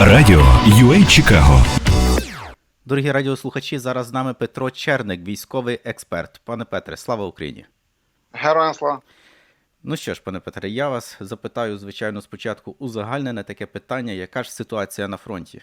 Радіо UA Чикаго. Дорогі радіослухачі, зараз з нами Петро Черник, військовий експерт. Пане Петре, слава Україні! Героям слава. Ну що ж, пане Петре, я вас запитаю, звичайно, спочатку узагальнене таке питання: яка ж ситуація на фронті?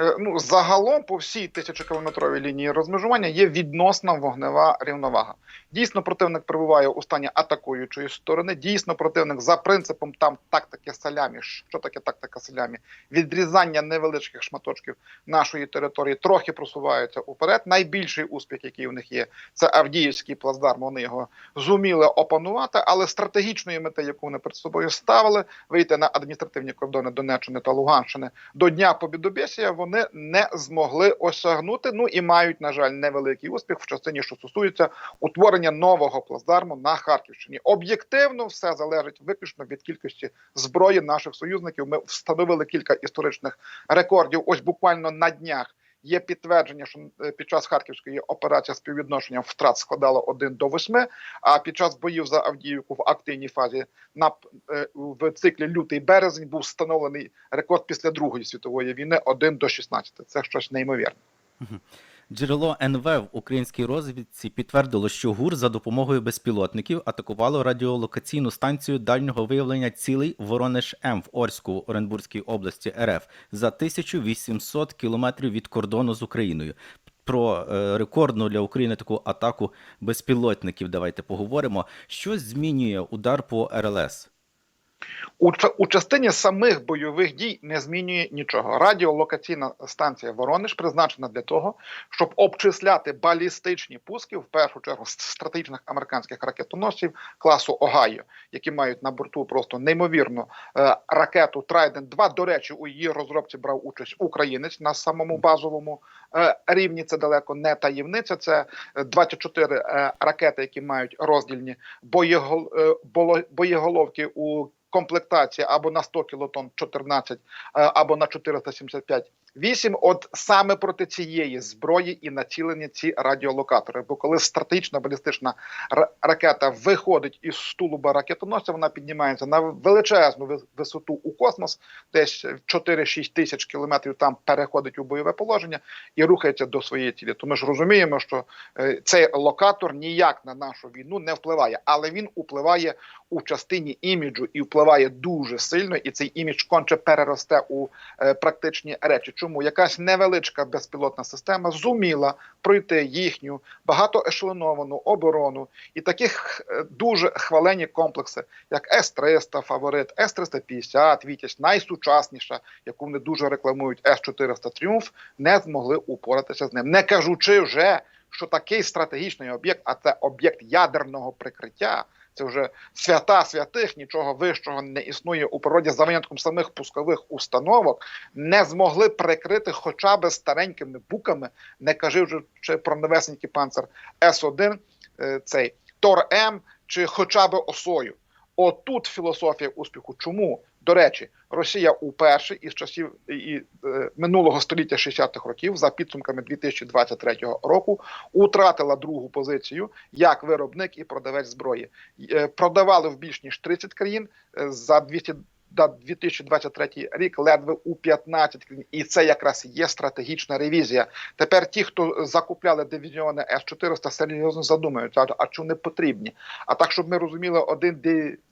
Е, Ну, загалом по всій тисячокілометровій лінії розмежування є відносна вогнева рівновага. Дійсно, противник перебуває у стані атакуючої сторони. Дійсно, противник за принципом там тактики салямі. Що таке тактика салямі? Відрізання невеличких шматочків нашої території трохи просуваються уперед. Найбільший успіх, який у них є, це Авдіївський плацдарм. Вони його зуміли опанувати, але стратегічної мети, яку вони перед собою ставили, вийти на адміністративні кордони Донеччини та Луганщини до Дня Побідобєсія, вони не змогли осягнути. Ну і мають, на жаль, невеликий успіх в частині, що стосується утворення нового плацдарму на Харківщині. Об'єктивно, все залежить виключно від кількості зброї наших союзників. Ми встановили кілька історичних рекордів. Ось буквально на днях. Є підтвердження, що е, під час харківської операції співвідношення втрат складало 1 до 8, а під час боїв за Авдіївку в активній фазі на е, в циклі лютий березень був встановлений рекорд після Другої світової війни 1 до 16. Це щось неймовірне. Джерело НВ в українській розвідці підтвердило, що ГУР за допомогою безпілотників атакувало радіолокаційну станцію дальнього виявлення цілей Воронеж М в Орську Оренбурзькій області РФ за 1800 кілометрів від кордону з Україною. Про е, рекордну для України таку атаку безпілотників давайте поговоримо. Що змінює удар по РЛС? У, частині самих бойових дій не змінює нічого. Радіолокаційна станція Воронеж призначена для того, щоб обчисляти балістичні пуски, в першу чергу стратегічних американських ракетоносців класу Огайо, які мають на борту просто неймовірну е, ракету Trident 2 До речі, у її розробці брав участь українець на самому базовому рівні. Це далеко не таємниця. Це е, 24 е, ракети, які мають роздільні е, боєголовки у комплектації або на 100 кілотон 14, е, або на 475 8. От саме проти цієї зброї і націлені ці радіолокатори. Бо коли стратегічна балістична ра- ракета виходить із тулуба ракетоносця, вона піднімається на величезну висоту у космос, десь 4-6 тисяч кілометрів там переходить у бойове положення і рухається до своєї цілі. То ми ж розуміємо, що е, цей локатор ніяк на нашу війну не впливає, але він впливає у частині іміджу і впливає дуже сильно, і цей імідж конче переросте у е, практичні речі. Чому якась невеличка безпілотна система зуміла пройти їхню багатоешелоновану оборону і таких е, дуже хвалені комплекси, як С-300, фаворит, С-350, Вітязь, найсучасніша, яку вони дуже рекламують, С-400 Тріумф, не змогли упоратися з ним, не кажучи вже. Що такий стратегічний об'єкт, а це об'єкт ядерного прикриття, це вже свята святих, нічого вищого не існує у природі за винятком самих пускових установок, не змогли прикрити хоча б старенькими буками, не кажучи про новесенький панцер С1, е, цей Тор М чи хоча б осою. Отут філософія успіху. Чому? До речі, Росія уперше із часів і, е, минулого століття 60-х років, за підсумками 2023 року, утратила другу позицію як виробник і продавець зброї. Е, продавали в більш ніж 30 країн е, за 200 за 2023 рік ледве у 15 країн. І це якраз є стратегічна ревізія. Тепер ті, хто закупляли дивізіони С-400, серйозно задумаються, а чому не потрібні. А так, щоб ми розуміли, один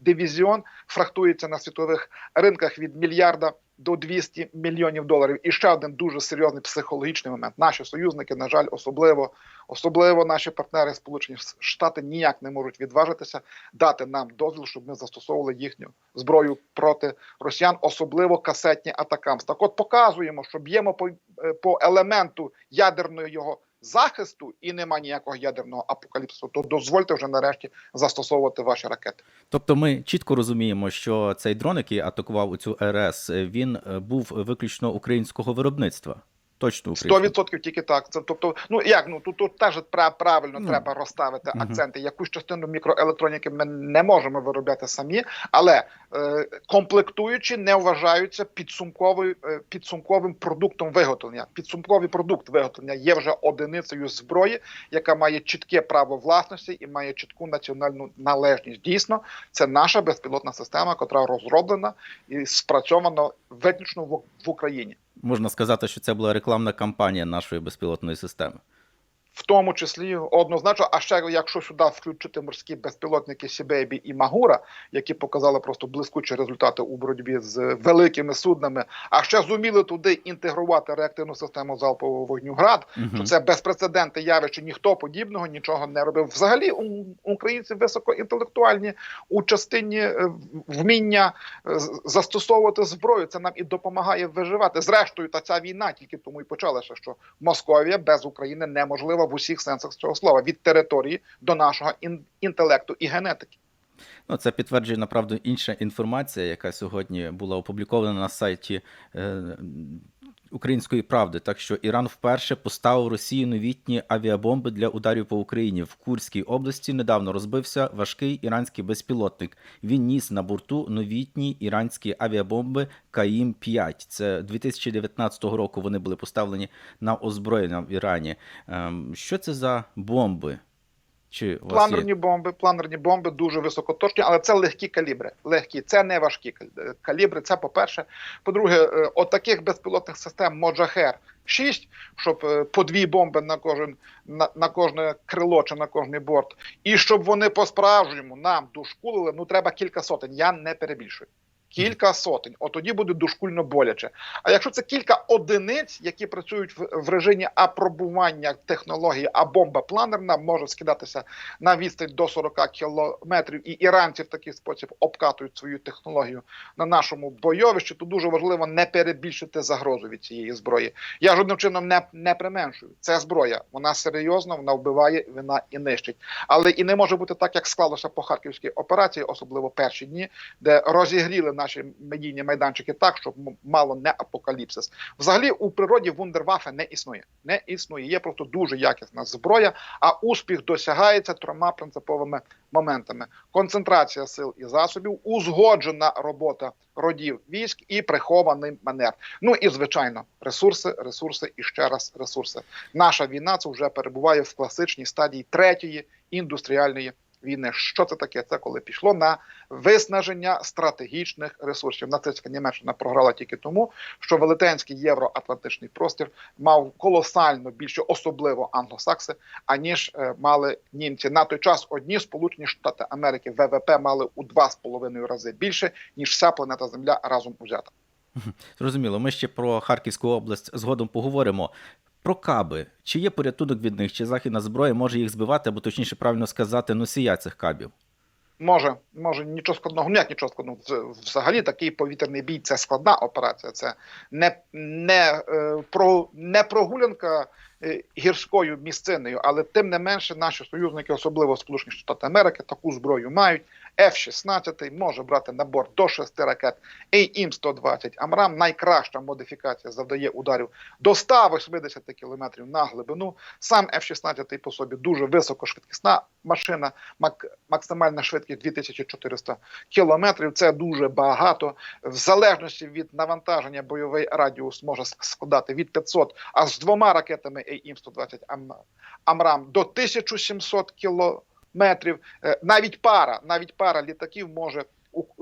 дивізіон фрахтується на світових ринках від мільярда до 200 мільйонів доларів. І ще один дуже серйозний психологічний момент. Наші союзники, на жаль, особливо, особливо наші партнери Сполучені Штати ніяк не можуть відважитися дати нам дозвіл, щоб ми застосовували їхню зброю проти росіян, особливо касетні атакамс. Так, от показуємо, що б'ємо по, е, по елементу ядерної його. Захисту і нема ніякого ядерного апокаліпсу, то дозвольте вже нарешті застосовувати ваші ракети. Тобто ми чітко розуміємо, що цей дрон, який атакував у цю РС, він е, був виключно українського виробництва. Точно Сто відсотків тільки так. Це тобто, ну як ну тут, тут теж пра- правильно Ну. треба розставити Мгм. акценти. Якусь частину мікроелектроніки ми не можемо виробляти самі, але е, комплектуючі не вважаються підсумковою е, підсумковим продуктом виготовлення. Підсумковий продукт виготовлення є вже одиницею зброї, яка має чітке право власності і має чітку національну належність. Дійсно, це наша безпілотна система, котра розроблена і спрацьована виключно в, в Україні. Можна сказати, що це була рекламна кампанія нашої безпілотної системи. В тому числі однозначно, а ще якщо сюди включити морські безпілотники Сібейбі і Магура, які показали просто блискучі результати у боротьбі з великими суднами, а ще зуміли туди інтегрувати реактивну систему залпового вогню ГРАД, Мгм. то це безпрецедентне явище. Ніхто подібного нічого не робив. Взагалі, українці високоінтелектуальні у частині е, вміння е, застосовувати зброю. Це нам і допомагає виживати. Зрештою, та ця війна тільки тому і почалася, що Московія без України неможлива в усіх сенсах цього слова від території до нашого ін- інтелекту і генетики. Ну, це підтверджує направду інша інформація, яка сьогодні була опублікована на сайті е, Української правди. Так що Іран вперше поставив Росії новітні авіабомби для ударів по Україні. В Курській області недавно розбився важкий іранський безпілотник. Він ніс на борту новітні іранські авіабомби Каїм 5 Це 2019 року. Вони були поставлені на озброєння в Ірані. Ем, Що це за бомби? Чи вас є? Бомби, планерні бомби дуже високоточні, але це легкі калібри. Легкі, це не важкі калібри. Це по-перше. По-друге, е, от таких безпілотних систем Моджахер 6, щоб е, по дві бомби на кожен на, на кожне крило чи на кожний борт, і щоб вони по-справжньому нам дошкулили, ну треба кілька сотень. Я не перебільшую. Кілька сотень, от тоді буде дошкульно боляче. А якщо це кілька одиниць, які працюють в, в режимі апробування технології, а бомба планерна може скидатися на відстань до 40 кілометрів, і іранці в такий спосіб обкатують свою технологію на нашому бойовищі, то дуже важливо не перебільшити загрозу від цієї зброї. Я жодним чином не, не применшую. Це зброя, вона серйозна, вона вбиває, вона і нищить. Але і не може бути так, як склалося по харківській операції, особливо перші дні, де розігріли наші медійні майданчики так, щоб мало не апокаліпсис. Взагалі у природі вундервафе не існує. Не існує. Є просто дуже якісна зброя, а успіх досягається трьома принциповими моментами: концентрація сил і засобів, узгоджена робота родів військ і прихований манер. Ну і звичайно, ресурси, ресурси і ще раз ресурси. Наша війна це вже перебуває в класичній стадії третьої індустріальної. Війни, що це таке? Це коли пішло на виснаження стратегічних ресурсів. Нацистська Німеччина програла тільки тому, що велетенський євроатлантичний простір мав колосально більше, особливо англосакси, аніж е, мали німці. На той час одні Сполучені Штати Америки ВВП мали у два з половиною рази більше ніж вся планета Земля разом узята. Зрозуміло, ми ще про Харківську область згодом поговоримо. Про каби. Чи є порятунок від них, чи західна зброя може їх збивати, або точніше правильно сказати, носія цих кабів? Може, може, нічого складного, ну як нічого складного. Взагалі такий повітряний бій це складна операція. Це не, не, е, про, не прогулянка е, гірською місциною, але тим не менше наші союзники, особливо Сполучені Штати Америки, таку зброю мають. F-16 може брати на борт до 6 ракет AIM-120 Амрам найкраща модифікація завдає ударів до 180 км на глибину. Сам F-16 по собі дуже високошвидкісна машина, мак- максимальна швидкість 2400 км. Це дуже багато. В залежності від навантаження бойовий радіус може складати від 500, а з двома ракетами AIM-120 Амрам до 1700 км. Е, Навіть пара, навіть пара літаків може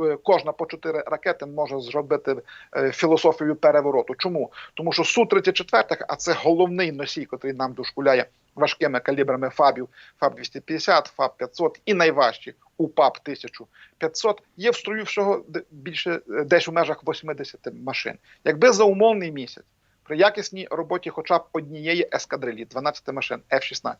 е, кожна по чотири ракети може зробити е, філософію перевороту. Чому? Тому що су 34 а це головний носій, який нам дошкуляє важкими калібрами ФАБів, ФАБ 250, ФАБ 500 і найважчі УПАП 1500, є в строю всього більше десь у межах 80 машин. Якби за умовний місяць при якісній роботі хоча б однієї ескадрилі, 12 машин F-16,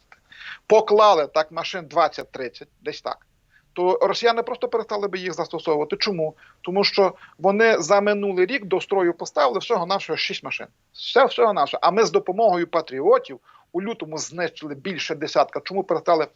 поклали так машин 20-30, десь так. То росіяни просто перестали би їх застосовувати. Чому? Тому що вони за минулий рік до строю поставили всього навшого 6 машин. Все всього навшого. А ми з допомогою патріотів у лютому знищили більше десятка. Чому перестали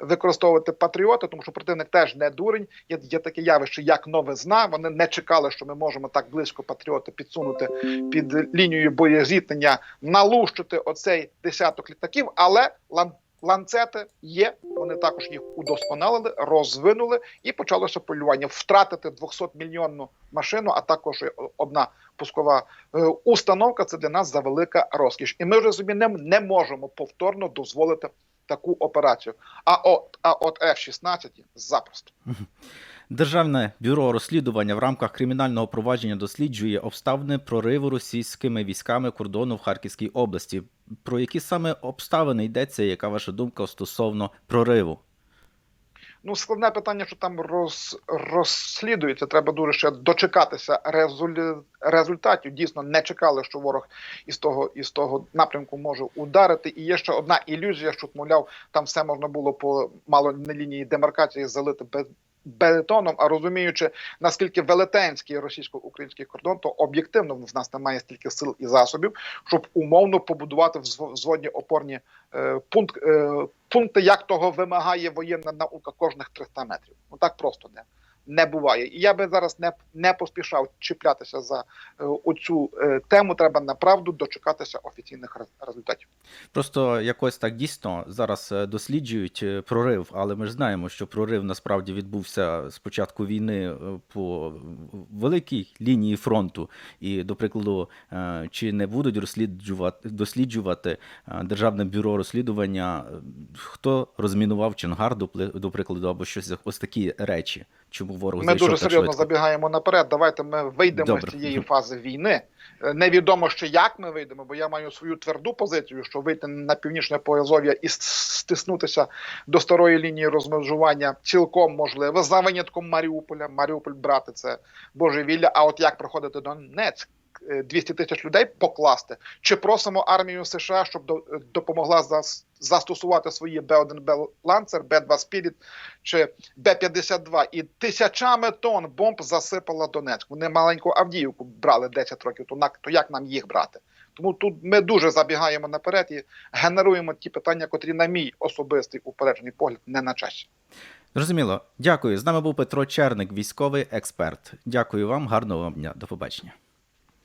використовувати патріоти? Тому що противник теж не дурень. Є, є таке явище, як новизна. Вони не чекали, що ми можемо так близько патріоти підсунути під лінією боєзіткнення, налущити оцей десяток літаків, але лан- ланцети є. Вони також їх удосконалили, розвинули і почалося полювання. Втратити 200 мільйонну машину, а також одна пускова е, установка. Це для нас завелика розкіш. І ми вже собі не, не можемо повторно дозволити таку операцію. А от, а от F-16 запросто. Державне бюро розслідування в рамках кримінального провадження досліджує обставини прориву російськими військами кордону в Харківській області. Про які саме обставини йдеться? Яка ваша думка стосовно прориву? Ну, складне питання, що там роз, розслідується. Треба дуже ще дочекатися резуль, результатів. Дійсно, не чекали, що ворог із того із того напрямку може ударити. І є ще одна ілюзія, що мовляв, там все можна було по мало не лінії демаркації залити без. Бетоном, а розуміючи наскільки велетенський російсько-український кордон, то об'єктивно в нас немає стільки сил і засобів, щоб умовно побудувати взво- взводні опорні е, пункт, е, пункти, як того вимагає воєнна наука кожних 300 метрів. Ну так просто не, не буває. І я би зараз не, не поспішав чіплятися за е, оцю е, тему. Треба направду дочекатися офіційних рез- результатів. Просто якось так дійсно зараз е, досліджують прорив, але ми ж знаємо, що прорив насправді відбувся з початку війни по великій лінії фронту. І, до прикладу, чи не будуть розслідувати досліджувати Державне бюро розслідування, хто розмінував Чонгар, до прикладу, або щось ось такі речі. Чому ворог Ми дуже серйозно швидко? забігаємо наперед. Давайте ми вийдемо Добре. з цієї фази війни. Е, Невідомо ще як ми вийдемо, бо я маю свою тверду позицію, що вийти на північне поязов'я і стиснутися до старої лінії розмежування цілком можливо за винятком Маріуполя. Маріуполь брати це божевілля. А от як проходити Донецьк? Е, 200 тисяч людей покласти. Чи просимо армію США, щоб до- е, допомогла зас- застосувати свої Б-1 Б Ланцер, Б-2 Spirit чи Б-52 і тисячами тонн бомб засипала Донецьк. Вони маленьку Авдіївку брали 10 років, то, на- то як нам їх брати? Тому тут ми дуже забігаємо наперед і генеруємо ті питання, котрі, на мій особистий упереджений погляд, не на часі. Зрозуміло. Дякую. З нами був Петро Черник, військовий експерт. Дякую вам, гарного вам дня. До побачення.